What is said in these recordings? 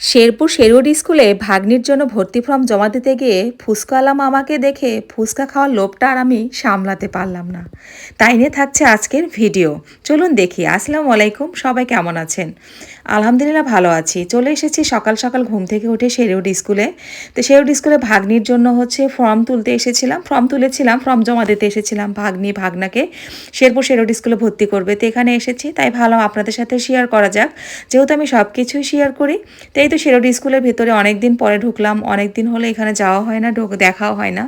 শেরপুর শেরুড স্কুলে ভাগ্নির জন্য ভর্তি ফর্ম জমা দিতে গিয়ে ফুচকাওয়ালা আমাকে দেখে ফুচকা খাওয়ার লোভটা আর আমি সামলাতে পারলাম না। তাই নিয়ে থাকছে আজকের ভিডিও। চলুন দেখি। আসসালামু আলাইকুম। সবাই কেমন আছেন? আলহামদুলিল্লাহ ভালো আছি। চলে এসেছি সকাল সকাল ঘুম থেকে উঠে শেরুড স্কুলে। তো শেরুড স্কুলে ভাগ্নির জন্য হচ্ছে ফর্ম তুলতে এসেছিলাম। ফর্ম তুলেছিলাম, ফর্ম জমা দিতে এসেছিলাম ভাগ্নি ভাগনাকে। শেরপুর শেরুড স্কুলে ভর্তি করবে, তো এখানে এসেছি। তাই ভালো আপনাদের সাথে শেয়ার করা যাক। যেহেতু আমি সব কিছুই শেয়ার করি তাই তো শেরোড স্কুলের ভেতরে অনেক দিন পরে ঢুকলাম। অনেক দিন হলে এখানে যাওয়া হয় না, ঢোক দেখাও হয় না।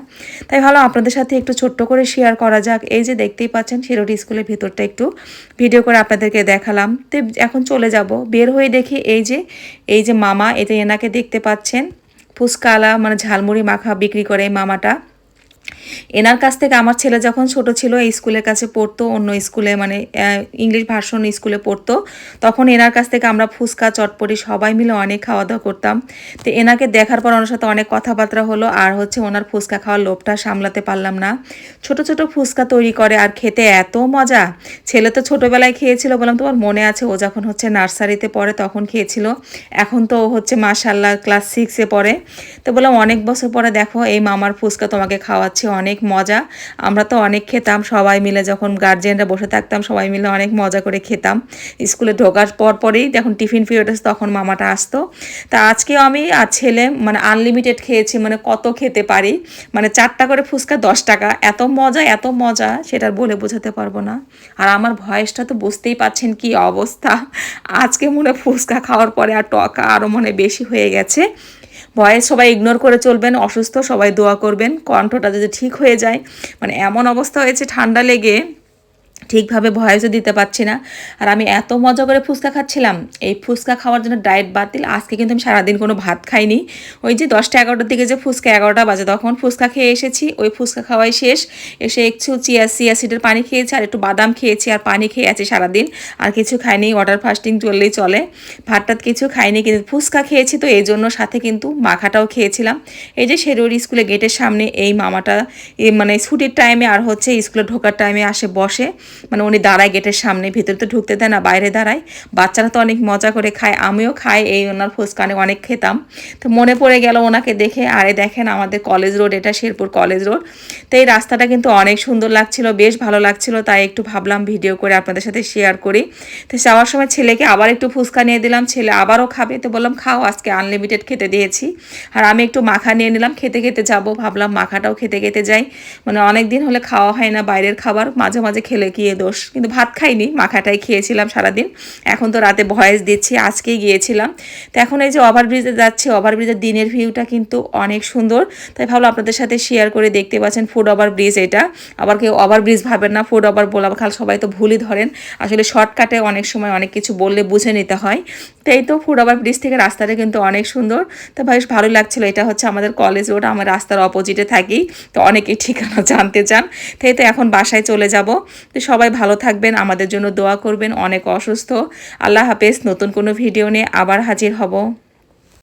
তাই ভালো আপনাদের সাথে একটু ছোট্ট করে শেয়ার করা যাক। এই যে দেখতেই পাচ্ছেন শেরোড স্কুলের ভেতরটা একটু। ভিডিও করে আপনাদেরকে দেখালাম। তো এখন চলে যাব। বের হয়ে দেখি এই যে এই যে মামা এতে এনাকে দেখতে পাচ্ছেন। ফুচকালা মানে ঝালমুড়ি মাখা বিক্রি করে মামাটা। এনার কাছ থেকে আমার ছেলে যখন ছোট ছিল, এই স্কুলের কাছে পড়তো, অন্য স্কুলে মানে ইংলিশ ভার্সন স্কুলে পড়তো, তখন এনার কাছ থেকে আমরা ফুচকা, চটপটি সবাই মিলে অনেক খাওয়া দাওয়া করতাম। তো এনাকে দেখার পর ওনার সাথে অনেক কথাবার্তা হলো, আর হচ্ছে ওনার ফুচকা খাওয়ার লোভটা সামলাতে পারলাম না। ছোট ছোট ফুচকা তৈরি করে আর খেতে এত মজা! ছেলে তো ছোটোবেলায় খেয়েছিল বললাম, তোমার মনে আছে ও যখন হচ্ছে নার্সারিতে পড়ে তখন খেয়েছিল? এখন তো ও হচ্ছে মাসাল্লাহ ক্লাস সিক্সে পড়ে। তো বললাম, অনেক বছর পরে দেখো, এই মামার ফুচকা তোমাকে খাওয়াচ্ছে, অনেক মজা। আমরা তো অনেক খেতাম, সবাই মিলে যখন গার্জেনরা বসে থাকতাম, সবাই মিলে অনেক মজা করে খেতাম। স্কুলে ঢোকার পর পরেই যখন টিফিন পিরিয়ড আসতো তখন মামাটা আসতো। তা আজকেও আমি আর ছেলে মানে আনলিমিটেড খেয়েছি মানে কত খেতে পারি? মানে চারটা করে ফুচকা দশ টাকা। এত মজা এত মজা, সেটা বলে বোঝাতে পারব না। আর আমার ভয়েসটা তো বুঝতেই পাচ্ছেন কি অবস্থা। আজকে মনে ফুচকা খাওয়ার পরে আর টকা আরও মনে বেশি হয়ে গেছে। ভয়েস সবাই ইগনোর করে চলবেন, অসুস্থ, সবাই দোয়া করবেন, কণ্ঠটা যদি ঠিক হয়ে যায় মানে এমন অবস্থা হয়েছে ঠান্ডা লেগে ঠিকভাবে ভয়েসও দিতে পারছি না। আর আমি এত মজা করে ফুচকা খাচ্ছিলাম, এই ফুচকা খাওয়ার জন্য ডায়েট বাতিল আজকে কিন্তু আমি সারাদিন কোনো ভাত খাইনি। ওই যে দশটা এগারোটার দিকে যে ফুচকা এগারোটা বাজে, তখন ফুচকা খেয়ে এসেছি, ওই ফুচকা খাওয়াই শেষ। এসে একটু চিয়া চিয়া সিডের পানি খেয়েছি, আর একটু বাদাম খেয়েছি, আর পানি খেয়ে আছি সারাদিন। আর কিছু খাইনি ওয়াটার ফাস্টিং চললেই চলে। ভাতটাত কিছু খাইনি, কিন্তু ফুচকা খেয়েছি তো, এই জন্য সাথে কিন্তু মাখাটাও খেয়েছিলাম। এই যে শেরুর স্কুলে গেটের সামনে, এই মামাটা মানে ছুটির টাইমে আর হচ্ছে স্কুলে ঢোকার টাইমে আসে, বসে। মানে উনি দাঁড়ায় গেটের সামনে, ভিতরে তো ঢুকতে দেয় না, বাইরে দাঁড়ায়। বাচ্চারা তো অনেক মজা করে খায়, আমিও খাই, এই ওনার ফুচকানে অনেক খেতাম। তো মনে পড়ে গেল ওনাকে দেখে, আরে দেখেন আমাদের কলেজ রোড, এটা শেরপুর কলেজ রোড। তো এই রাস্তাটা কিন্তু অনেক সুন্দর লাগছিল, বেশ ভালো লাগছিল, তাই একটু ভাবলাম ভিডিও করে আপনাদের সাথে শেয়ার করি। তো যাওয়ার সময় ছেলেকে আবার একটু ফুচকা নিয়ে দিলাম, ছেলে আবারও খাবে। তো বললাম, খাও, আজকে আনলিমিটেড খেতে দিয়েছি। আর আমি একটু মাখা নিয়ে নিলাম, খেতে খেতে যাব, ভাবলাম মাখাটাও খেতে খেতে যাই। মানে অনেক দিন হলে খাওয়া হয় না, বাইরের খাবার, মাঝে মাঝে খেলে গিয়ে দোষ। কিন্তু ভাত খাইনি, মাখাটাই খেয়েছিলাম সারাদিন। এখন তো রাতে ভয়েস দিচ্ছি, আজকেই গিয়েছিলাম। তো এখন এই যে ওভারব্রিজে যাচ্ছে ওভারব্রিজের দিনের ভিউটা কিন্তু অনেক সুন্দর। তাই ভাবলো আপনাদের সাথে শেয়ার করে দেখতে পাচ্ছেন ফুড ওভার ব্রিজ এটা। আবার কেউ ওভারব্রিজ ভাবেন না ফুড ওভার বলা খাল সবাই তো ভুলই ধরেন। আসলে শর্টকাটে অনেক সময় অনেক কিছু বললে বুঝে নিতে হয়। তাই তো ফুড ওভার ব্রিজ থেকে রাস্তাটা কিন্তু অনেক সুন্দর। তো বেশ ভালো লাগছিল, এটা হচ্ছে আমাদের কলেজ রোড আমার রাস্তার অপোজিটে থাকি। তো অনেকেই ঠিকানা জানতে চান। তাই তো এখন বাসায় চলে যাব। তো সবাই ভালো থাকবেন, আমাদের জন্য দোয়া করবেন, অনেক অসুস্থ। আল্লাহ হাফেজ, নতুন কোনো ভিডিও নিয়ে আবার হাজির হব।